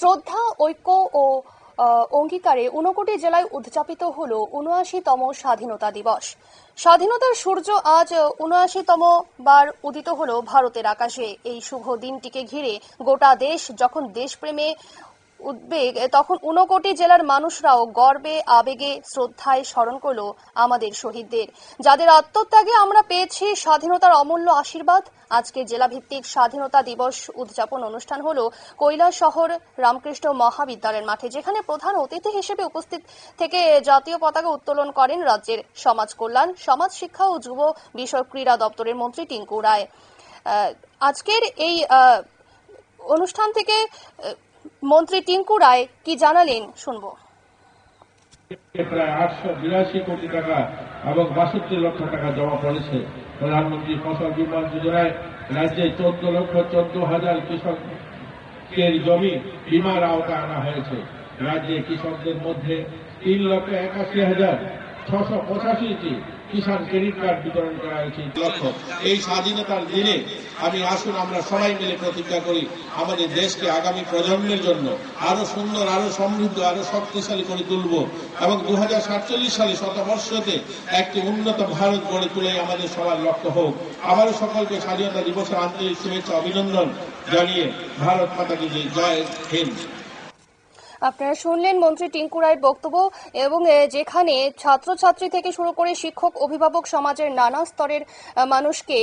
শ্রদ্ধা, ঐক্য ও অঙ্গীকারে ঊনকোটি জেলায় উদযাপিত হল উনআশিতম স্বাধীনতা দিবস। স্বাধীনতার সূর্য আজ উনআশিতম বার উদিত হল ভারতের আকাশে। এই শুভ দিনটিকে ঘিরে গোটা দেশ, যখন দেশপ্রেমে উদ্বেগ তখন ঊনকোটি জেলার মানুষরাও গর্বে, আবেগে, শ্রদ্ধায় স্মরণ করল আমাদের শহীদদের। যাদের আত্মত্যাগে আমরা পেয়েছি স্বাধীনতার অমূল্য আশীর্বাদ, আজকে জেলাভিত্তিক স্বাধীনতা দিবস উদযাপন অনুষ্ঠান হলো কৈলাস শহর রামকৃষ্ণ মহাবিদ্যালয়ের মাঠে, যেখানে প্রধান অতিথি হিসেবে উপস্থিত থেকে জাতীয় পতাকা উত্তোলন করেন রাজ্যের সমাজ কল্যাণ, সমাজ শিক্ষা ও যুব বিষয়ক ক্রীড়া দপ্তরের মন্ত্রী টিঙ্কু রায়। আজকের এই অনুষ্ঠান থেকে মন্ত্রী টিঙ্কু রায় কি জানালেন, শুনব। প্রায় আটশো বিরাশি কোটি টাকা এবং বাষট্টি লক্ষ টাকা জমা পড়েছে। প্রধানমন্ত্রী ফসল বীমা যোজনায় রাজ্যে চোদ্দ লক্ষ চোদ্দ হাজার কৃষকের জমি বীমার আওতায় আনা হয়েছে। রাজ্যে কৃষকদের মধ্যে তিন লক্ষ একাশি হাজার ছশো পঁচাশিটি কিষাণ ক্রেডিট কার্ড বিতরণ করা হয়েছে। লক্ষ্য, এই স্বাধীনতার দিনে আমি আসুন আমরা সবাই মিলে প্রতিজ্ঞা করি, আমাদের দেশকে আগামী প্রজন্মের জন্য আরও সুন্দর, আরও সমৃদ্ধ, আরও শক্তিশালী করে তুলব এবং দু হাজার সাতচল্লিশ সালে শতবর্ষতে একটি উন্নত ভারত গড়ে তুলে আমাদের সবার লক্ষ্য হোক। আবারও সকলকে স্বাধীনতা দিবসের আন্তরিক শুভেচ্ছা, অভিনন্দন জানিয়ে ভারত মাতাকে জয়, হিন্দ। আপনারা শুনলেন মন্ত্রী টিঙ্কু রায়ের বক্তব্য এবং যেখানে ছাত্রছাত্রী থেকে শুরু করে শিক্ষক, অভিভাবক সমাজের নানা স্তরের মানুষকে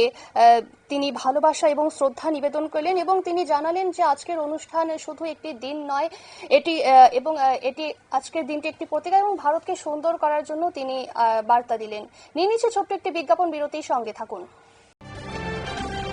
তিনি ভালোবাসা এবং শ্রদ্ধা নিবেদন করলেন এবং তিনি জানালেন যে আজকের অনুষ্ঠান শুধু একটি দিন নয়, এটি এবং এটি আজকের দিনটি একটি প্রতীকা এবং ভারতকে সুন্দর করার জন্য তিনি বার্তা দিলেন। নিয়ে নিচ্ছে ছোট্ট একটি বিজ্ঞাপন, বিরতির সঙ্গে থাকুন।